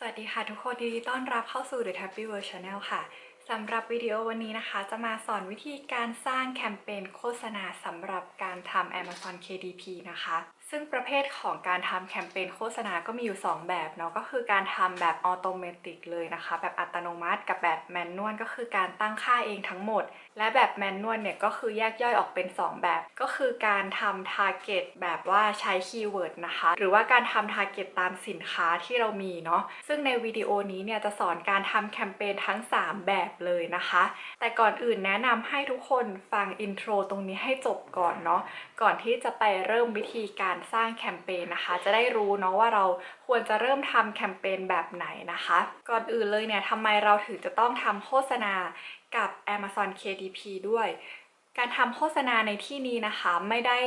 สวัสดีค่ะทุกคนยินดีต้อนรับเข้าสู่ The Happy World Channel ค่ะสำหรับวิดีโอวันนี้นะคะ จะมาสอนวิธีการสร้างแคมเปญโฆษณาสำหรับการทำ Amazon KDP นะคะ ซึ่งประเภทของการทำแคมเปญโฆษณาก็มีอยู่ 2 แบบเนาะก็คือการทำแบบออโตเมติกเลยนะคะ แบบอัตโนมัติกับแบบแมนนวลก็คือการตั้งค่าเองทั้งหมด และแบบแมนนวลเนี่ยก็คือแยกย่อยออกเป็น 2 แบบ ก็คือการทำ Target แบบว่าใช้คีย์เวิร์ดนะคะ หรือว่าการทำ Target ตามสินค้าที่เรามีเนาะซึ่งในวิดีโอนี้เนี่ยจะสอนการทำแคมเปญทั้ง 3 แบบเลยนะคะ แต่ก่อนอื่นแนะนำให้ทุกคนฟังอินโทรตรงนี้ให้จบก่อนเนาะก่อนที่จะไปเริ่มวิธีการสร้างแคมเปญนะคะ จะได้รู้เนาะว่าเราควรจะเริ่มทำแคมเปญแบบไหนนะคะ ก่อนอื่นเลยเนี่ยทำไมเราถึงจะต้องทำโฆษณากับ Amazon KDP ด้วยการทำโฆษณาในที่นี้นะคะไม่ได้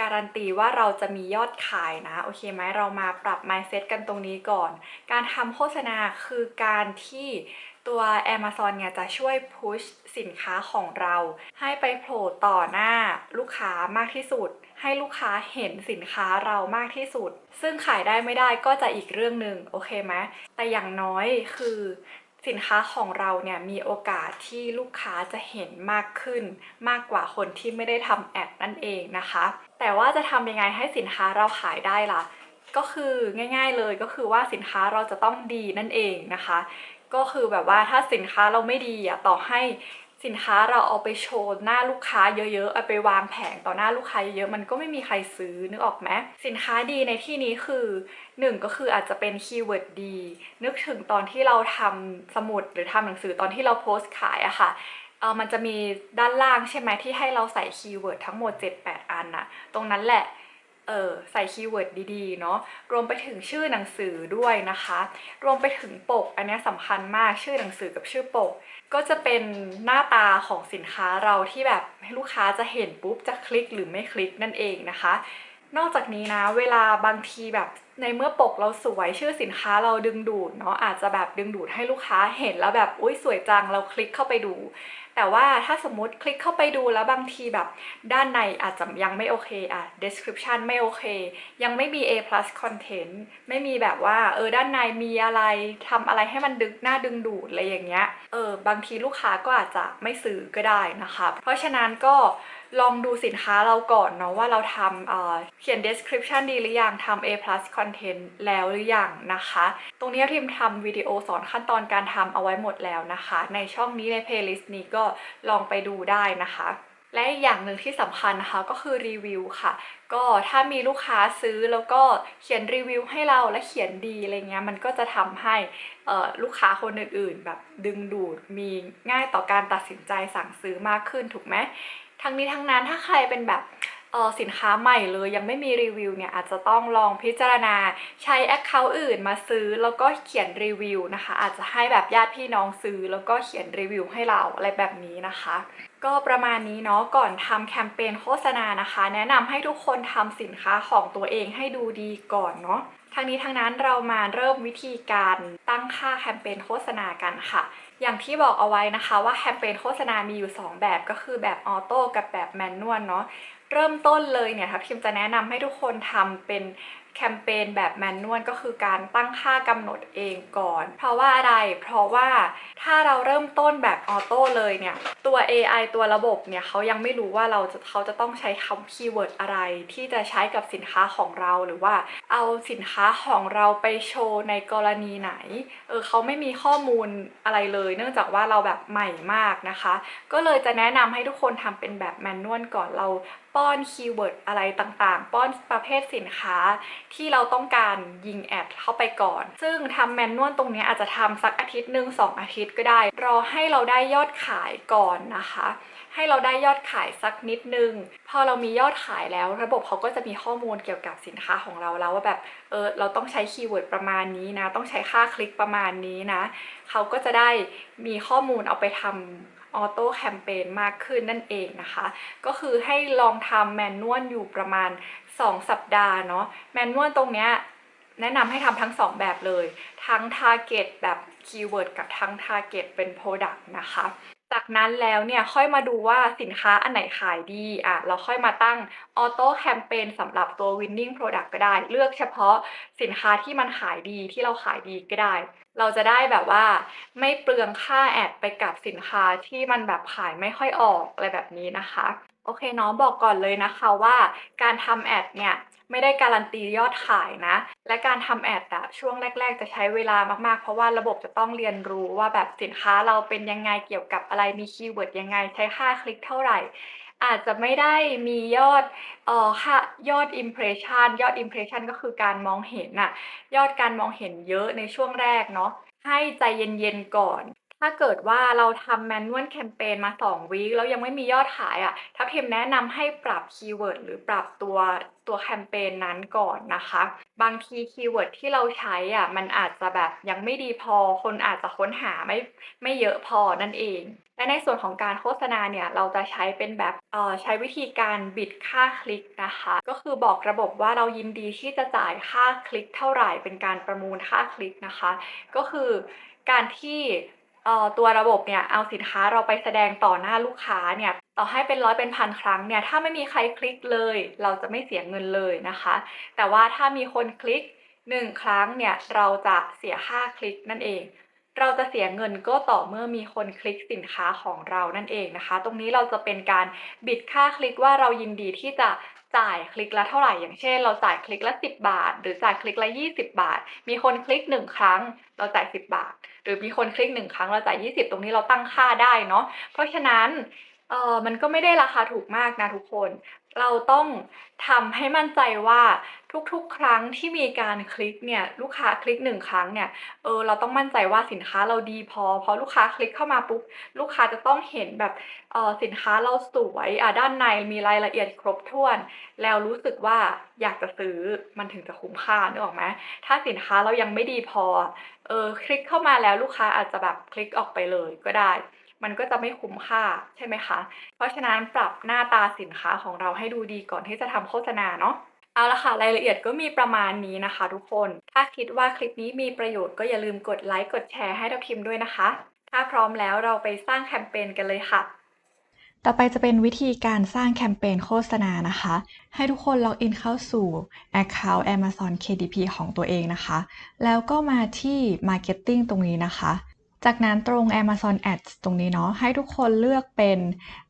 การันตีว่าเราจะมียอดขายนะโอเคไหมเรามาปรับ mindset กันตรงนี้ก่อน การทำโฆษณาคือการที่ตัว Amazon เนี่ยจะช่วยพุชสินค้าของเรา ให้ไปโผล่ต่อหน้าลูกค้ามากที่สุด ให้ลูกค้าเห็นสินค้าเรามากที่สุด ซึ่งขายได้ไม่ได้ก็จะอีกเรื่องหนึ่งโอเคไหมแต่อย่างน้อยคือสินค้าของเราเนี่ยมีโอกาสที่ลูกค้าจะเห็นมากขึ้น มากกว่าคนที่ไม่ได้ทำแอดนั่นเองนะคะ แต่ว่าจะทำยังไงให้สินค้าเราขายได้ล่ะ ก็คือง่าย ๆเลยก็คือว่าสินค้าเราจะต้องดีนั่นเองนะคะ ก็คือแบบว่าถ้าสินค้าเราไม่ดีอะต่อให้ สินค้าเราเอาไปโชว์หน้าลูกค้าเยอะๆเอาไปวางแผงต่อหน้าลูกค้าเยอะๆมันก็ไม่มีใครซื้อนึกออกไหมสินค้าดีในที่นี้คือหนึ่งก็คืออาจจะเป็นคีย์เวิร์ดดี นึกถึงตอนที่เราทำสมุดหรือทำหนังสือตอนที่เราโพสต์ขายอะค่ะเออมันจะมีด้านล่างใช่ไหมที่ให้เราใส่คีย์เวิร์ดทั้งหมด 7-8 อันน่ะตรงนั้นแหละเออใส่คีย์เวิร์ดดีๆ เนาะรวมไปถึงชื่อหนังสือด้วยนะคะ รวมไปถึงปก อันนี้สำคัญมากชื่อหนังสือกับชื่อปก ก็จะเป็นหน้าตาของสินค้าเราที่แบบให้ลูกค้าจะเห็นปุ๊บจะคลิกหรือไม่คลิกนั่นเองนะคะ นอกจากนี้นะเวลาบางทีแบบในเมื่อปกเราสวยชื่อสินค้าเราดึงดูดเนาะอาจจะแบบดึงดูดให้ลูกค้าเห็นแล้วแบบอุ้ยสวยจังเราคลิกเข้าไปดู แต่ว่าถ้าสมมติคลิกเข้าไปดูแล้วบางทีแบบ ด้านในอาจจะยังไม่โอเคอะ description ไม่โอเค ยังไม่มี A plus content ไม่มีแบบว่าเออด้านในมีอะไรทำอะไรให้มันดึงหน้าดึงดูดอะไรอย่างเงี้ยเออบางทีลูกค้าก็อาจจะไม่ซื้อก็ได้นะคะ เพราะฉะนั้นก็ ลองดูสินค้าเราก่อนเนาะว่าเราทำเเขียน description ดีหรือยังทำ A plus content แล้วหรือยังนะคะ ตรงนี้ทีมทำวิดีโอสอนขั้นตอนการทำเอาไว้หมดแล้วนะคะ ในช่องนี้ใน playlist นี้ก็ลองไปดูได้นะคะและอย่างหนึ่งที่สำคัญนะคะก็คือรีวิวค่ะ ก็ถ้ามีลูกค้าซื้อแล้วก็เขียนรีวิวให้เราและเขียนดีอะไรเงี้ยมันก็จะทำให้ลูกค้าคนอื่นๆ แบบดึงดูดมีง่ายต่อการตัดสินใจสั่งซื้อมากขึ้นถูกไหม ทั้งนี้ทั้งนั้นถ้าใครเป็นแบบเออสินค้าใหม่เลยยังไม่มีรีวิวเนี่ยอาจจะต้องลองพิจารณาใช้ Account อื่นมาซื้อแล้วก็เขียนรีวิวนะคะ อาจจะให้แบบญาติพี่น้องซื้อแล้วก็เขียนรีวิวให้เราอะไรแบบนี้นะคะ ก็ประมาณนี้เนาะก่อนทำแคมเปญโฆษณานะคะ แนะนำให้ทุกคนทำสินค้าของตัวเองให้ดูดีก่อนเนาะทั้งนี้ทั้งนั้นเรามาเริ่มวิธีการตั้งค่าแคมเปญโฆษณากันค่ะ อย่างที่บอกเอาไว้นะคะว่าแคมเปญโฆษณามีอยู่ 2 แบบก็คือแบบออโต้กับแบบแมนนวลเนาะเริ่มต้นเลยเนี่ยทัพทิมจะแนะนำให้ทุกคนทำเป็น แคมเปญแบบแมนนวลก็คือการตั้งค่ากำหนดเองก่อน เพราะว่าอะไร เพราะว่าถ้าเราเริ่มต้นแบบออโต้เลยเนี่ย ตัว AI ตัวระบบเนี่ยเขายังไม่รู้ว่าเราจะเขาจะต้องใช้คำคีย์เวิร์ดอะไร ที่จะใช้กับสินค้าของเราหรือว่าเอาสินค้าของเราไปโชว์ในกรณีไหน เออเขาไม่มีข้อมูลอะไรเลย เนื่องจากว่าเราแบบใหม่มากนะคะ ก็เลยจะแนะนำให้ทุกคนทำเป็นแบบแมนนวลก่อนเรา ป้อนคีย์เวิร์ดอะไรต่างๆ ป้อนประเภทสินค้าที่เราต้องการยิงแอดเข้าไปก่อน ซึ่งทำแมนนวลตรงนี้อาจจะทำสักอาทิตย์หนึ่งสองอาทิตย์ก็ได้ รอให้เราได้ยอดขายก่อนนะคะ ให้เราได้ยอดขายสักนิดนึง พอเรามียอดขายแล้ว ระบบเขาก็จะมีข้อมูลเกี่ยวกับสินค้าของเราแล้วว่าแบบเออเราต้องใช้คีย์เวิร์ดประมาณนี้นะ ต้องใช้ค่าคลิกประมาณนี้นะ เขาก็จะได้มีข้อมูลเอาไปทำ ออโต้แคมเปญมากขึ้นนั่นเองนะคะ ก็คือให้ลองทำแมนนวลอยู่ประมาณ 2 สัปดาห์เนาะแมนนวลตรงเนี้ยแนะนำให้ทำทั้ง 2 แบบเลย ทั้ง Target แบบคีย์เวิร์ดกับทั้ง Target เป็น Product นะคะ จากนั้นแล้วเนี่ยค่อยมาดูว่าสินค้าอันไหนขายดีอะเราค่อยมาตั้งออโต้แคมเปญสำหรับตัว winning product ก็ได้ เลือกเฉพาะสินค้าที่มันขายดีที่เราขายดีก็ได้ เราจะได้แบบว่าไม่เปลืองค่าแอดไปกับสินค้าที่มันแบบขายไม่ค่อยออกอะไรแบบนี้นะคะ โอเคเนาะบอกก่อนเลยนะคะว่าการทำแอดเนี่ย ไม่ได้การันตียอดขายนะ และการทำแอดอะช่วงแรก ๆ จะใช้เวลามากๆ เพราะว่าระบบจะต้องเรียนรู้ว่าแบบสินค้าเราเป็นยังไงเกี่ยวกับอะไรมีคีย์เวิร์ดยังไงใช้ค่าคลิกเท่าไหร่ อาจจะไม่ได้มียอดเอ่อค่ายอด impression ยอด impression ก็คือการมองเห็นน่ะยอดการมองเห็นเยอะในช่วงแรกเนาะให้ใจเย็นๆก่อน ถ้าเกิดว่าเราทำแมนนวลแคมเปญมา2วีคแล้วยังไม่มียอดขายอะ่ะถ้าพิมแนะนำให้ปรับคีย์เวิร์ดหรือปรับตัวตัวแคมเปญนั้นก่อนนะคะ บางทีคีย์เวิร์ดที่เราใช้อะมันอาจจะแบบยังไม่ดีพอ คนอาจจะค้นหาไม่ไม่เยอะพอนั่นเอง และในส่วนของการโฆษณาเนี่ย เราจะใช้เป็นแบบเอ่อใช้วิธีการบิดค่าคลิกนะคะ ก็คือบอกระบบว่าเรายินดีที่จะจ่ายค่าคลิกเท่าไหร่เป็นการประมูลค่าคลิกนะคะ ก็คือการที่ ตัวระบบเนี่ยเอาสินค้าเราไปแสดงต่อหน้าลูกค้าเนี่ยต่อให้เป็นร้อยเป็นพันครั้งเนี่ยถ้าไม่มีใครคลิกเลย เราจะไม่เสียเงินเลยนะคะ แต่ว่าถ้ามีคนคลิกหนึ่งครั้งเนี่ยเราจะเสียค่าคลิกนั่นเอง เราจะเสียเงินก็ต่อเมื่อมีคนคลิกสินค้าของเรานั่นเองนะคะ ตรงนี้เราจะเป็นการบิดค่าคลิกว่าเรายินดีที่จะ จ่ายคลิกละเท่าไหร่ อย่างเช่น เราจ่ายคลิกละ 10 บาท หรือจ่ายคลิกละ 20 บาท มีคนคลิก 1 ครั้ง เราจ่าย 10 บาท หรือมีคนคลิก 1 ครั้งเราจ่าย 20 ตรงนี้เราตั้งค่าได้เนาะเพราะฉะนั้น เออมันก็ไม่ได้ราคาถูกมากนะทุกคน เราต้องทำให้มั่นใจว่าทุกๆ ครั้งที่มีการคลิกเนี่ยลูกค้าคลิกหนึ่งครั้งเนี่ยเออเราต้องมั่นใจว่าสินค้าเราดีพอเพราะลูกค้าคลิกเข้ามาปุ๊บลูกค้าจะต้องเห็นแบบเออสินค้าเราสวยอะด้านในมีรายละเอียดครบถ้วน แล้วรู้สึกว่าอยากจะซื้อมันถึงจะคุ้มค่านึกออกไหมถ้าสินค้าเรายังไม่ดีพอเออคลิกเข้ามาแล้วลูกค้าอาจจะแบบคลิกออกไปเลยก็ได้ มันก็จะไม่คุ้มค่าใช่ไหมคะ เพราะฉะนั้นปรับหน้าตาสินค้าของเราให้ดูดีก่อนที่จะทำโฆษณาเนาะเอาละค่ะรายละเอียดก็มีประมาณนี้นะคะ ทุกคน ถ้าคิดว่าคลิปนี้มีประโยชน์ก็อย่าลืมกดไลค์กดแชร์ให้ทับทิมด้วยนะคะ ถ้าพร้อมแล้วเราไปสร้างแคมเปญกันเลยค่ะต่อไปจะเป็นวิธีการสร้างแคมเปญโฆษณานะคะ ให้ทุกคนล็อกอินเข้าสู่ Account Amazon KDP ของตัวเองนะคะ แล้วก็มาที่ Marketing ตรงนี้นะคะ จากนั้นตรง Amazon Ads ตรงนี้เนาะให้ทุกคนเลือกเป็น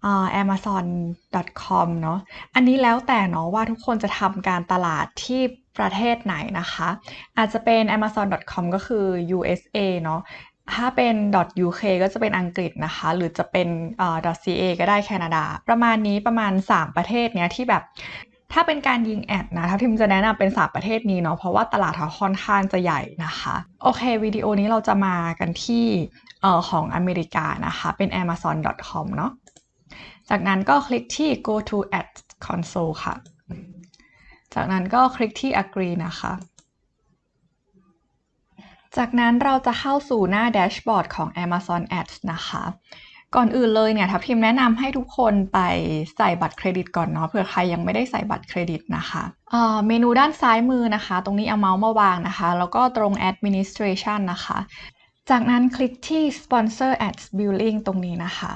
อ amazon.com เนาะอันนี้แล้วแต่เนาะว่าทุกคนจะทำการตลาดที่ประเทศไหนนะคะ อาจจะเป็น amazon.com ก็คือ USA เนาะถ้าเป็น .uk ก็จะเป็นอังกฤษนะคะ หรือจะเป็น .ca ก็ได้แคนาดา ประมาณนี้ประมาณ 3 ประเทศเนี้ยที่แบบ ถ้าเป็นการยิงแอดนะถ้าทิมจะแนะนำเป็นสามประเทศนี้เนาะเพราะว่าตลาดเขาค่อนข้างจะใหญ่นะคะ โอเควิดีโอนี้เราจะมากันที่เอ่อของอเมริกานะคะ เป็น amazon.com เนาะจากนั้นก็คลิกที่ go to ads console ค่ะ จากนั้นก็คลิกที่ agree นะคะ จากนั้นเราจะเข้าสู่หน้าแดชบอร์ดของ Amazon Ads นะคะ ก่อนอื่นเลยเนี่ยทับทิมแนะนำให้ทุกคนไปใส่บัตรเครดิตก่อนเนาะเผื่อใครยังไม่ได้ใส่บัตรเครดิตนะคะเมนูด้านซ้ายมือนะคะ ตรงนี้เอาเมาส์มาวางนะคะ แล้วก็ตรง administration นะคะ จากนั้นคลิกที่ sponsor ads billing ตรงนี้นะคะ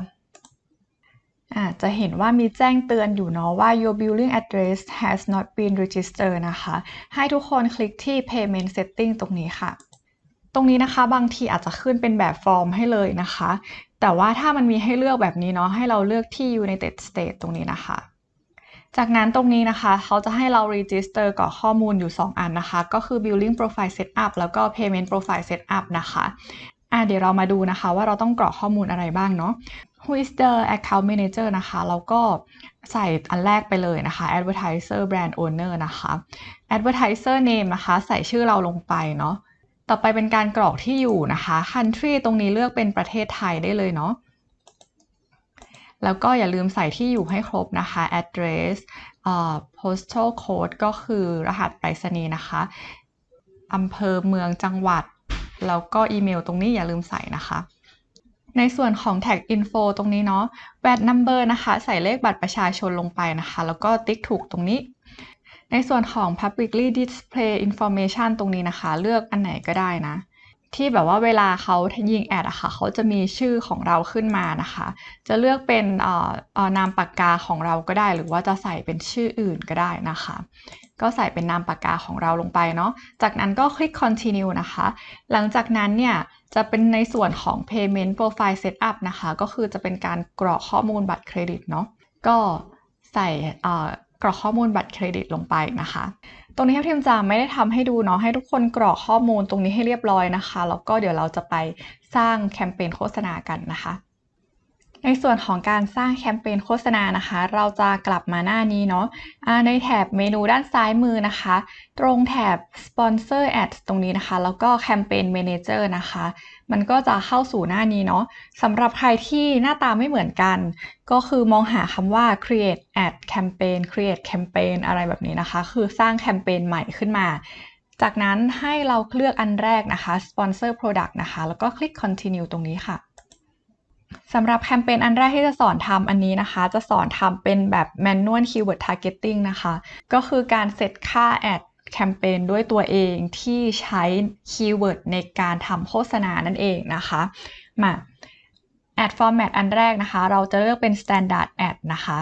อ่าจะเห็นว่ามีแจ้งเตือนอยู่เนาะว่า your billing address has not been registered นะคะ ให้ทุกคนคลิกที่ payment setting ตรงนี้ค่ะ ตรงนี้นะคะบางทีอาจจะขึ้นเป็นแบบฟอร์มให้เลยนะคะ แต่ว่าถ้ามันมีให้เลือกแบบนี้เนาะให้เราเลือกที่ United States ตรงนี้นะคะ จากนั้นตรงนี้นะคะเขาจะให้เรา register กรอกข้อมูลอยู่ 2 อันนะคะ ก็คือ billing profile setup แล้วก็ payment profile setup นะคะอะเดี๋ยวเรามาดูนะคะว่าเราต้องกรอกข้อมูลอะไรบ้างเนาะ who is the account manager นะคะ แล้วก็ใส่อันแรกไปเลยนะคะ advertiser brand owner นะคะ advertiser name นะคะ ใส่ชื่อเราลงไปเนาะ ต่อไปเป็นการกรอกที่อยู่นะคะ country ตรงนี้เลือกเป็นประเทศไทยได้เลยเนาะแล้วก็อย่าลืมใส่ที่อยู่ให้ครบนะคะ address postal code ก็คือรหัสไปรษณีย์นะคะอำเภอเมืองจังหวัด แล้วก็อีเมลตรงนี้อย่าลืมใส่นะคะ ในส่วนของ tag info ตรงนี้เนาะ VAT number นะคะ ใส่เลขบัตรประชาชนลงไปนะคะ แล้วก็ติ๊กถูกตรงนี้ ในส่วนของ publicly display information ตรงนี้นะคะ เลือกอันไหนก็ได้นะ ที่แบบว่าเวลาเขายิงแอดอะค่ะเขาจะมีชื่อของเราขึ้นมานะคะ จะเลือกเป็นเอ่อนามปากกาของเราก็ได้ หรือว่าจะใส่เป็นชื่ออื่นก็ได้นะคะ ก็ใส่เป็นนามปากกาของเราลงไปเนาะจากนั้นก็คลิก continue นะคะ หลังจากนั้นเนี่ยจะเป็นในส่วนของ payment profile setup นะคะ ก็คือจะเป็นการกรอกข้อมูลบัตรเครดิตเนาะก็ใส่ กรอกข้อมูลบัตรเครดิตลงไปนะคะ ตรงนี้ครับทีมจะไม่ได้ทำให้ดูเนาะให้ทุกคนกรอกข้อมูลตรงนี้ให้เรียบร้อยนะคะ แล้วก็เดี๋ยวเราจะไปสร้างแคมเปญโฆษณากันนะคะ ในส่วนของการสร้างแคมเปญโฆษณานะคะ เราจะกลับมาหน้านี้เนาะะในแถบเมนูด้านซ้ายมือนะคะ ตรงแถบ Sponsor Ads ตรงนี้นะคะ แล้วก็ Campaign Manager นะคะ มันก็จะเข้าสู่หน้านี้เนาะสำหรับใครที่หน้าตาไม่เหมือนกัน ก็คือมองหาคำว่า create ad campaign create campaign อะไรแบบนี้นะคะ คือสร้างแคมเปญใหม่ขึ้นมาจากนั้นให้เราเลือกอันแรกนะคะ sponsor product นะคะ แล้วก็คลิก continue ตรงนี้ค่ะ สำหรับแคมเปญอันแรกที่จะสอนทำอันนี้นะคะ จะสอนทำเป็นแบบ manual keyword targeting นะคะ ก็คือการเซตค่าแอดแคมเปญด้วยตัวเองที่ใช้คีย์เวิร์ดในการทำโฆษณานั่นเองนะคะ มา Ad Format อันแรกนะคะ เราจะเลือกเป็น Standard Ad นะคะ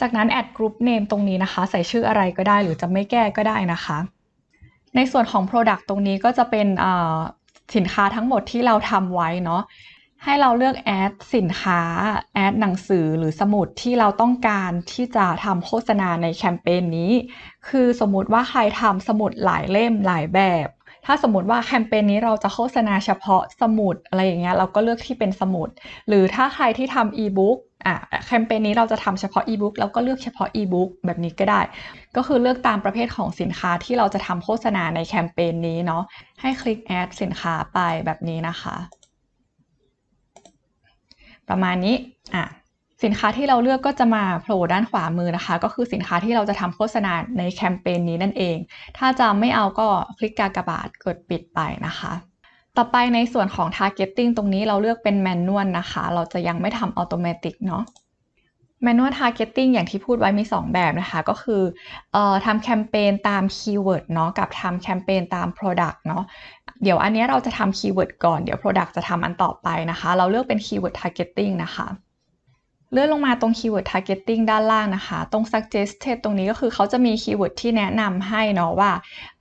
จากนั้น Ad Group Name ตรงนี้นะคะ ใส่ชื่ออะไรก็ได้หรือจะไม่แก้ก็ได้นะคะ ในส่วนของ Product ตรงนี้ก็จะเป็นสินค้าทั้งหมดที่เราทำไว้เนาะ ให้เราเลือกแอดสินค้า แอดหนังสือหรือสมุดที่เราต้องการที่จะทำโฆษณาในแคมเปญนี้ คือสมมติว่าใครทำสมุดหลายเล่มหลายแบบ ถ้าสมมติว่าแคมเปญนี้เราจะโฆษณาเฉพาะสมุดอะไรอย่างเงี้ยเราก็เลือกที่เป็นสมุด หรือถ้าใครที่ทำอีบุ๊กอะแคมเปญนี้เราจะทำเฉพาะอีบุ๊กเราก็เลือกเฉพาะอีบุ๊กแบบนี้ก็ได้ ก็คือเลือกตามประเภทของสินค้าที่เราจะทำโฆษณาในแคมเปญนี้เนาะให้คลิกแอดสินค้าไปแบบนี้นะคะ ประมาณนี้อะสินค้าที่เราเลือกก็จะมาโผล่ด้านขวามือนะคะ ก็คือสินค้าที่เราจะทำโฆษณาในแคมเปญนี้นั่นเอง ถ้าจะไม่เอาก็คลิกกากบาทกดปิดไปนะคะ ต่อไปในส่วนของ targeting ตรงนี้เราเลือกเป็น manual นะคะ เราจะยังไม่ทำ automatic เนาะ manual targeting อย่างที่พูดไว้มี 2 แบบนะคะ ก็คือเอ่อทำแคมเปญตามคีย์เวิร์ดเนาะกับทำแคมเปญตาม product เนาะ เดี๋ยวอันนี้เราจะทำคีย์เวิร์ดก่อนเดี๋ยว product จะทำอันต่อไปนะคะ เราเลือกเป็นคีย์เวิร์ด targeting นะคะเลื่อนลงมาตรงคีย์เวิร์ด targeting ด้านล่างนะคะ ตรง suggested ตรงนี้ก็คือเขาจะมีคีย์เวิร์ดที่แนะนำให้เนาะว่า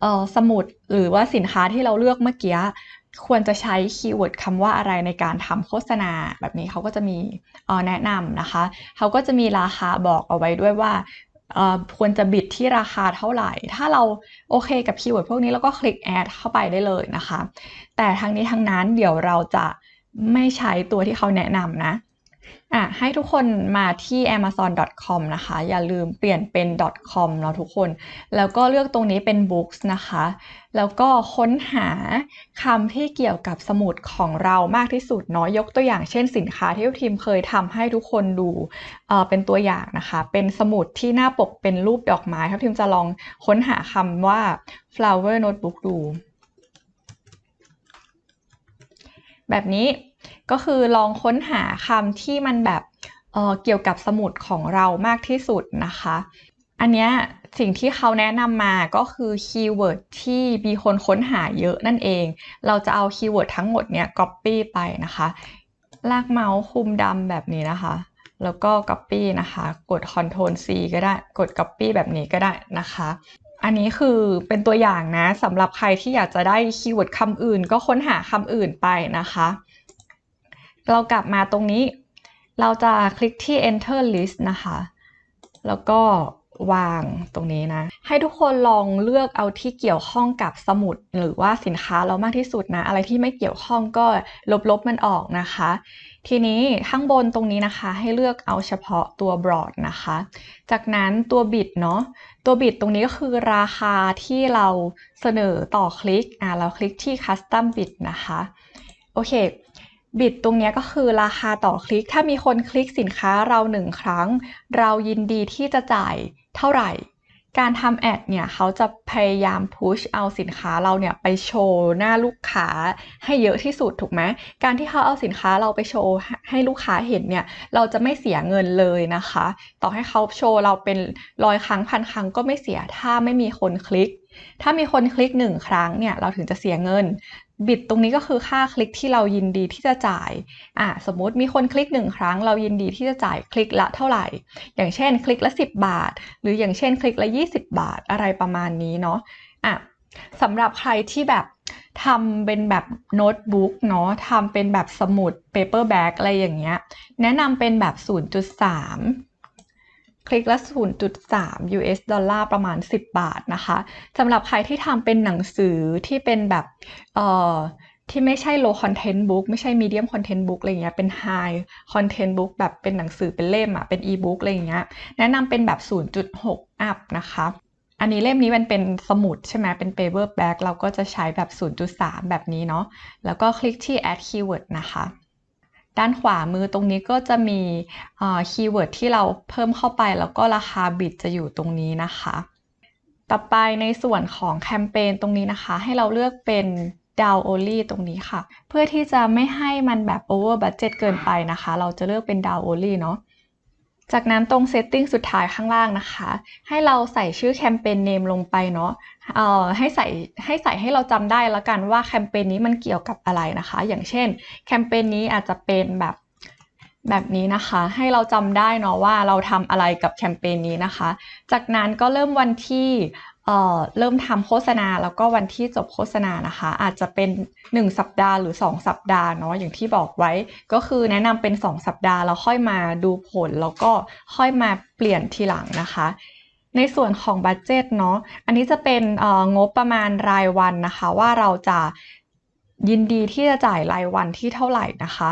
เออสมุดหรือว่าสินค้าที่เราเลือกเมื่อกี้ ควรจะใช้คีย์เวิร์ดคำว่าอะไรในการทำโฆษณา แบบนี้เขาก็จะมีแนะนำนะคะ เขาก็จะมีราคาบอกเอาไว้ด้วยว่า ควรจะบิดที่ราคาเท่าไหร่ ถ้าเราโอเคกับคีย์เวิร์ดพวกนี้เราก็คลิกแอดเข้าไปได้เลยนะคะ แต่ทั้งนี้ทั้งนั้นเดี๋ยวเราจะไม่ใช้ตัวที่เขาแนะนำนะอะให้ทุกคนมาที่ amazon.com นะคะ อย่าลืมเปลี่ยนเป็น .com เนาะทุกคน แล้วก็เลือกตรงนี้เป็น books นะคะ แล้วก็ค้นหาคำที่เกี่ยวกับสมุดของเรามากที่สุดเนาะยกตัวอย่างเช่นสินค้าที่ทีมเคยทำให้ทุกคนดูเเป็นตัวอย่างนะคะ เป็นสมุดที่หน้าปกเป็นรูปดอกไม้ครับทีมจะลองค้นหาคำว่า flower notebook ดู แบบนี้ก็คือลองค้นหาคำที่มันแบบเเกี่ยวกับสมุดของเรามากที่สุดนะคะ อันนี้ สิ่งที่เขาแนะนำมาก็คือคีย์เวิร์ดที่มีคนค้นหาเยอะนั่นเอง เราจะเอาคีย์เวิร์ดทั้งหมดเนี่ย copy ไปนะคะ ลากเมาส์คุมดำแบบนี้นะคะ แล้วก็ copy นะคะ กด Ctrl C ก็ได้ กด copy แบบนี้ก็ได้นะคะ อันนี้คือเป็นตัวอย่างนะสำหรับใครที่อยากจะได้คีย์เวิร์ดคำอื่น ก็ค้นหาคำอื่นไปนะคะ เรากลับมาตรงนี้ เราจะคลิกที่ enter list นะคะ แล้วก็ วางตรงนี้นะ ให้ทุกคนลองเลือกเอาที่เกี่ยวข้องกับสมุดหรือว่าสินค้าเรามากที่สุดนะ อะไรที่ไม่เกี่ยวข้องก็ลบๆมันออกนะคะ ทีนี้ข้างบนตรงนี้นะคะ ให้เลือกเอาเฉพาะตัว broad นะคะ จากนั้นตัวบิดเนาะตัวบิดตรงนี้ก็คือราคาที่เราเสนอต่อคลิกอ่าเราคลิกที่ custom bid นะคะโอเคบิดตรงนี้ก็คือราคาต่อคลิก ถ้ามีคนคลิกสินค้าเราหนึ่งครั้ง เรายินดีที่จะจ่าย เท่าไหร่ การทำแอดเนี่ยเขาจะพยายามพุชเอาสินค้าเราเนี่ยไปโชว์หน้าลูกค้าให้เยอะที่สุดถูกไหมการที่เขาเอาสินค้าเราไปโชว์ให้ลูกค้าเห็นเนี่ยเราจะไม่เสียเงินเลยนะคะ ต่อให้เขาโชว์เราเป็นร้อยครั้งพันครั้งก็ไม่เสียถ้าไม่มีคนคลิกถ้ามีคนคลิกหนึ่งครั้งเนี่ยเราถึงจะเสียเงิน บิดตรงนี้ก็คือค่าคลิกที่เรายินดีที่จะจ่ายอะสมมติมีคนคลิกหนึ่งครั้ง เรายินดีที่จะจ่ายคลิกละเท่าไหร่ อย่างเช่นคลิกละ 10 บาท หรืออย่างเช่นคลิกละ 20 บาทอะไรประมาณนี้เนาะอะสำหรับใครที่แบบทำเป็นแบบโน้ตบุ๊กเนาะทำเป็นแบบสมุดเปเปอร์แบ็กอะไรอย่างเงี้ย แนะนำเป็นแบบ 0.3 คลิกละ 0.3 US ดอลลาร์ประมาณ 10 บาทนะคะสำหรับใครที่ทำเป็นหนังสือที่เป็นแบบเอ่อที่ไม่ใช่ low content book ไม่ใช่ medium content book อะไรเงี้ย เป็น high content book แบบเป็นหนังสือเป็นเล่มอะเป็น e-book อะไรเงี้ย แนะนำเป็นแบบ 0.6 up นะคะ อันนี้เล่มนี้มันเป็นสมุดใช่ไหม เป็น paper back เราก็จะใช้แบบ 0.3 แบบนี้เนาะ แล้วก็คลิกที่ add keyword นะคะ ด้านขวามือตรงนี้ก็จะมีคีย์เวิร์ดที่เราเพิ่มเข้าไป แล้วก็ราคาบิดจะอยู่ตรงนี้นะคะ ต่อไปในส่วนของแคมเปญตรงนี้นะคะ ให้เราเลือกเป็น down only ตรงนี้ค่ะ เพื่อที่จะไม่ให้มันแบบ over budget เกินไปนะคะ เราจะเลือกเป็น down only เนาะ จากนั้นตรง setting สุดท้ายข้างล่างนะคะ ให้เราใส่ชื่อแคมเปญ name ลงไปเนาะเอ่อให้ใส่ให้ใส่ให้เราจำได้แล้วกันว่าแคมเปญนี้มันเกี่ยวกับอะไรนะคะ อย่างเช่นแคมเปญนี้อาจจะเป็นแบบแบบนี้นะคะ ให้เราจำได้เนาะว่าเราทำอะไรกับแคมเปญนี้นะคะ จากนั้นก็เริ่มวันที่ เริ่มทำโฆษณาแล้วก็วันที่จบโฆษณานะคะ อาจจะเป็น 1 สัปดาห์หรือ 2 สัปดาห์เนาะอย่างที่บอกไว้ ก็คือแนะนำเป็น 2 สัปดาห์แล้วค่อยมาดูผล แล้วก็ค่อยมาเปลี่ยนทีหลังนะคะ ในส่วนของบัตเจตเนาะอันนี้จะเป็นงบประมาณรายวันนะคะ ว่าเราจะยินดีที่จะจ่ายรายวันที่เท่าไหร่นะคะ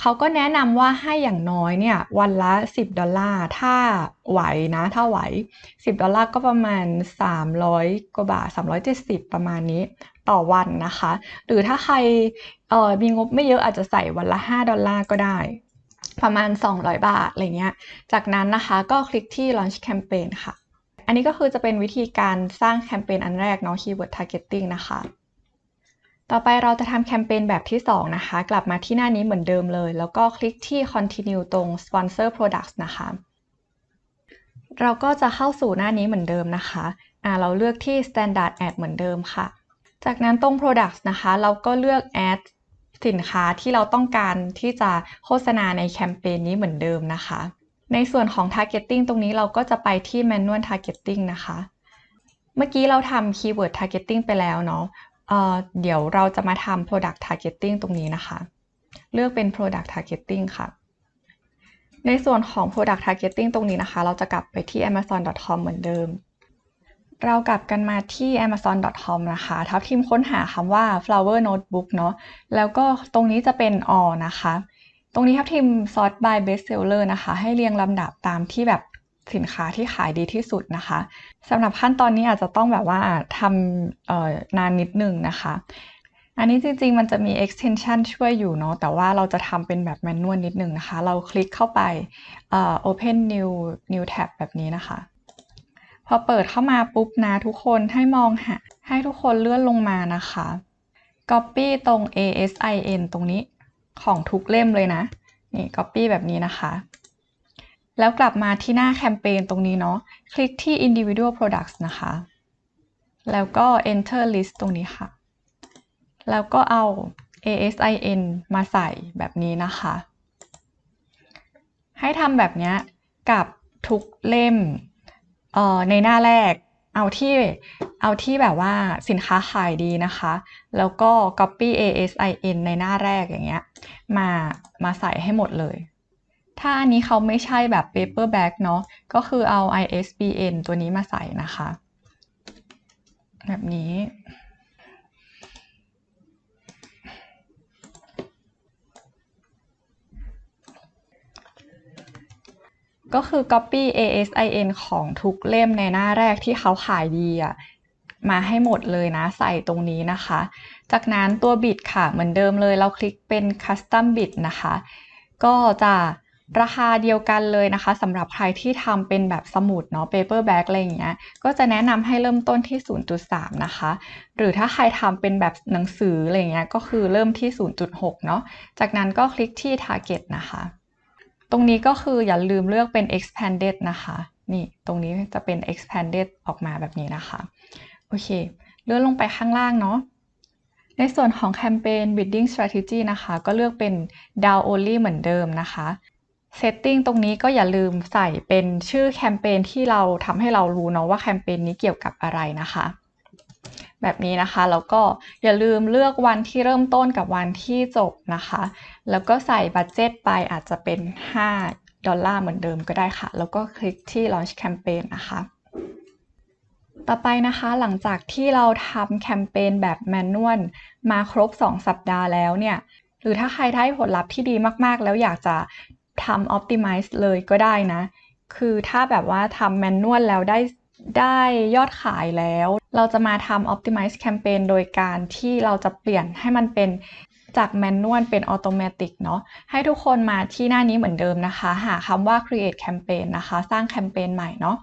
เขาก็แนะนำว่าให้อย่างน้อยเนี่ยวันละ 10 ดอลลาร์ ถ้าไหวนะ ถ้าไหว 10 ดอลลาร์ก็ประมาณ 300 กว่าบาท 370 ประมาณนี้ต่อวันนะคะ หรือถ้าใครเออมีงบไม่เยอะอาจจะใส่วันละ 5 ดอลลาร์ก็ได้ประมาณ 200 บาทอะไรเงี้ย จากนั้นนะคะก็คลิกที่ launch campaign ค่ะ อันนี้ก็คือจะเป็นวิธีการสร้างแคมเปญอันแรกเนาะ keyword targeting นะคะ ต่อไปเราจะทำแคมเปญแบบที่ 2 นะคะ กลับมาที่หน้านี้เหมือนเดิมเลย แล้วก็คลิกที่ continue ตรง sponsor products นะคะ เราก็จะเข้าสู่หน้านี้เหมือนเดิมนะคะอ่าเราเลือกที่ standard ad เหมือนเดิมค่ะ จากนั้นตรง products นะคะ เราก็เลือก add สินค้าที่เราต้องการที่จะโฆษณาในแคมเปญนี้เหมือนเดิมนะคะ ในส่วนของ targeting ตรงนี้เราก็จะไปที่ manual targeting นะคะ เมื่อกี้เราทำ keyword targeting ไปแล้วเนาะ เดี๋ยวเราจะมาทำ product targeting ตรงนี้นะคะ เลือกเป็น product targeting ค่ะ ในส่วนของ product targeting ตรงนี้นะคะ เราจะกลับไปที่ amazon.com เหมือนเดิม เรากลับกันมาที่ amazon.com นะคะทับทิมค้นหาคำว่า flower notebook เนาะแล้วก็ตรงนี้จะเป็น all นะคะ ตรงนี้ทับทิม sort by best seller นะคะ ให้เรียงลำดับตามที่แบบ สินค้าที่ขายดีที่สุดนะคะสำหรับขั้นตอนนี้อาจจะต้องแบบว่าทำนานนิดนึงนะคะ อันนี้จริงๆ มันจะมี extension ช่วยอยู่เนาะแต่ว่าเราจะทำเป็นแบบแมนนวลนิดนึงนะคะ เราคลิกเข้าไป open new new tab แบบนี้นะคะ พอเปิดเข้ามาปุ๊บนะทุกคนให้มองหาให้ทุกคนเลื่อนลงมานะคะ copy ตรง ASIN ตรงนี้ของทุกเล่มเลยนะนี่ copy แบบนี้นะคะ แล้วกลับมาที่หน้าแคมเปญตรงนี้เนาะ คลิกที่ individual products นะคะ แล้วก็ enter list ตรงนี้ค่ะ แล้วก็เอา ASIN มาใส่แบบนี้นะคะ ให้ทำแบบนี้กับทุกเล่มในหน้าแรกเอาที่เอาที่แบบว่าสินค้าขายดีนะคะ แล้วก็ copy ASIN ในหน้าแรกอย่างเงี้ยมามาใส่ให้หมดเลย ถ้าอันนี้เขาไม่ใช่แบบ paper bag เนาะก็คือเอา ISBN ตัวนี้มาใส่นะคะ แบบนี้ ก็คือ copy ASIN ของทุกเล่มในหน้าแรกที่เขาขายดีอะมาให้หมดเลยนะใส่ตรงนี้นะคะ จากนั้นตัวบิดค่ะเหมือนเดิมเลยเราคลิกเป็น custom bid นะคะ ก็จะ ราคาเดียวกันเลยนะคะสำหรับใครที่ทำเป็นแบบสมุดเนาะ paper bag อะไรอย่างเงี้ยก็จะแนะนำให้เริ่มต้นที่ 0.3 นะคะ หรือถ้าใครทำเป็นแบบหนังสืออะไรเงี้ยก็คือเริ่มที่ 0.6 เนาะจากนั้นก็คลิกที่ target นะคะ ตรงนี้ก็คืออย่าลืมเลือกเป็น expanded นะคะ นี่ตรงนี้จะเป็น expanded ออกมาแบบนี้นะคะ โอเค เลื่อนลงไปข้างล่างเนาะในส่วนของแคมเปญ bidding strategy นะคะ ก็เลือกเป็น down only เหมือนเดิมนะคะ setting ตรงนี้ก็อย่าลืมใส่เป็นชื่อแคมเปญที่เราทำให้เรารู้เนาะว่าแคมเปญนี้เกี่ยวกับอะไรนะคะ แบบนี้นะคะ แล้วก็อย่าลืมเลือกวันที่เริ่มต้นกับวันที่จบนะคะ แล้วก็ใส่บัตเจ็ตไปอาจจะเป็น 5 ดอลลาร์เหมือนเดิมก็ได้ค่ะ แล้วก็คลิกที่ launch campaign นะคะ ต่อไปนะคะหลังจากที่เราทำแคมเปญแบบแมนนวลมาครบ 2 สัปดาห์แล้วเนี่ยหรือถ้าใครได้ผลลัพธ์ที่ดีมากๆ แล้วอยากจะ ทำ optimize เลยก็ได้นะ คือถ้าแบบว่าทำแมนนวลแล้วได้ได้ยอดขายแล้ว เราจะมาทำ optimize campaign โดยการที่เราจะเปลี่ยนให้มันเป็นจากแมนนวลเป็น automatic เนาะให้ทุกคนมาที่หน้านี้เหมือนเดิมนะคะ หาคำว่า create campaign นะคะ สร้างแคมเปญใหม่เนาะ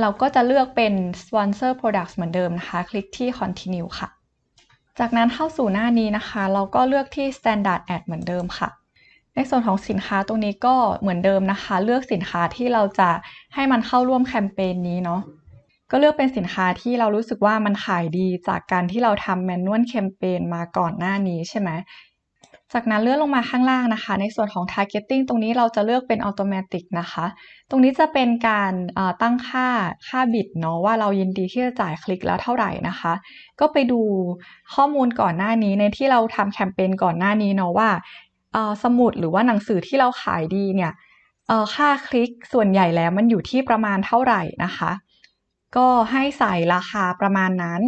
เราก็จะเลือกเป็น sponsor products เหมือนเดิมนะคะ คลิกที่ continue ค่ะ จากนั้นเข้าสู่หน้านี้นะคะ เราก็เลือกที่ standard ad เหมือนเดิมค่ะ ในส่วนของสินค้าตรงนี้ก็เหมือนเดิมนะคะ เลือกสินค้าที่เราจะให้มันเข้าร่วมแคมเปญนี้เนาะก็เลือกเป็นสินค้าที่เรารู้สึกว่ามันขายดีจากการที่เราทำแมนนวลแคมเปญมาก่อนหน้านี้ใช่ไหมจากนั้นเลื่อนลงมาข้างล่างนะคะ ในส่วนของ targeting ตรงนี้เราจะเลือกเป็น automatic นะคะ ตรงนี้จะเป็นการตั้งค่าค่าบิดเนาะว่าเรายินดีที่จะจ่ายคลิกแล้วเท่าไหร่นะคะ ก็ไปดูข้อมูลก่อนหน้านี้ในที่เราทำแคมเปญก่อนหน้านี้เนาะว่า สมุดหรือว่าหนังสือที่เราขายดีเนี่ยค่าคลิกส่วนใหญ่แล้วมันอยู่ที่ประมาณเท่าไหร่นะคะ ก็ให้ใส่ราคาประมาณนั้น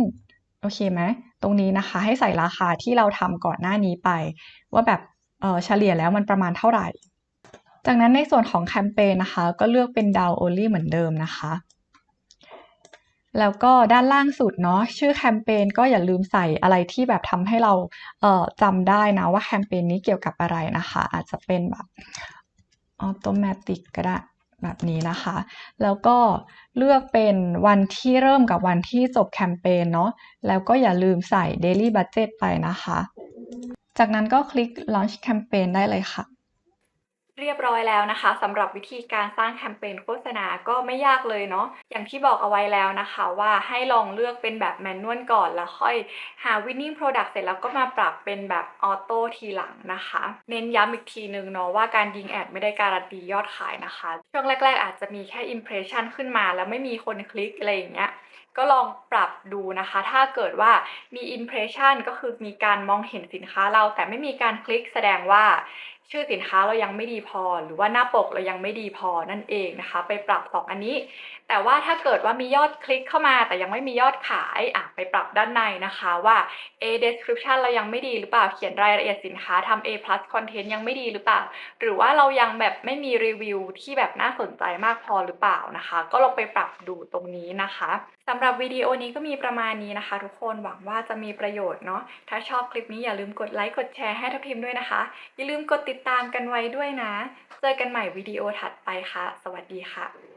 โอเคไหมตรงนี้นะคะให้ใส่ราคาที่เราทำก่อนหน้านี้ไป ว่าแบบเฉลี่ยแล้วมันประมาณเท่าไหร่ จากนั้นในส่วนของแคมเปญนะคะ ก็เลือกเป็น down only เหมือนเดิมนะคะ แล้วก็ด้านล่างสุดเนาะชื่อแคมเปญก็อย่าลืมใส่อะไรที่แบบทำให้เราเจำได้นะว่าแคมเปญนี้เกี่ยวกับอะไรนะคะ อาจจะเป็นแบบ automatic ก็ได้แบบนี้นะคะ แล้วก็เลือกเป็นวันที่เริ่มกับวันที่จบแคมเปญเนาะแล้วก็อย่าลืมใส่ daily budget ไปนะคะ จากนั้นก็คลิก launch campaign ได้เลยค่ะ เรียบร้อยแล้วนะคะสำหรับวิธีการสร้างแคมเปญโฆษณาก็ไม่ยากเลยเนาะอย่างที่บอกเอาไว้แล้วนะคะว่าให้ลองเลือกเป็นแบบแมนนวลก่อนแล้วค่อยหา winning product เสร็จแล้วก็มาปรับเป็นแบบออโต้ทีหลังนะคะ เน้นย้ำอีกทีนึงเนาะว่าการยิงแอดไม่ได้การันตียอดขายนะคะ ช่วงแรก ๆ อาจจะมีแค่ impression ขึ้นมา แล้วไม่มีคนคลิกอะไรอย่างเงี้ยก็ลองปรับดูนะคะ ถ้าเกิดว่ามี impression ก็คือมีการมองเห็นสินค้าเราแต่ไม่มีการคลิกแสดงว่า ชื่อสินค้าเรายังไม่ดีพอ หรือว่าหน้าปกเรายังไม่ดีพอนั่นเองนะคะ ไปปรับสองอันนี้ แต่ว่าถ้าเกิดว่ามียอดคลิกเข้ามา แต่ยังไม่มียอดขายอะไปปรับด้านในนะคะว่า A description เรายังไม่ดีหรือเปล่าเขียนรายละเอียดสินค้าทำ A plus content ยังไม่ดีหรือเปล่า หรือว่าเรายังแบบไม่มีรีวิวที่แบบน่าสนใจมากพอหรือเปล่านะคะ ก็ลองไปปรับดูตรงนี้นะคะสำหรับวิดีโอนี้ก็มีประมาณนี้นะคะ ทุกคนหวังว่าจะมีประโยชน์เนาะถ้าชอบคลิปนี้อย่าลืมกดไลค์กดแชร์ให้ทัพทิมด้วยนะคะอย่าลืมกดติดตามกันไว้ด้วยนะ เจอกันใหม่วิดีโอถัดไปค่ะ สวัสดีค่ะ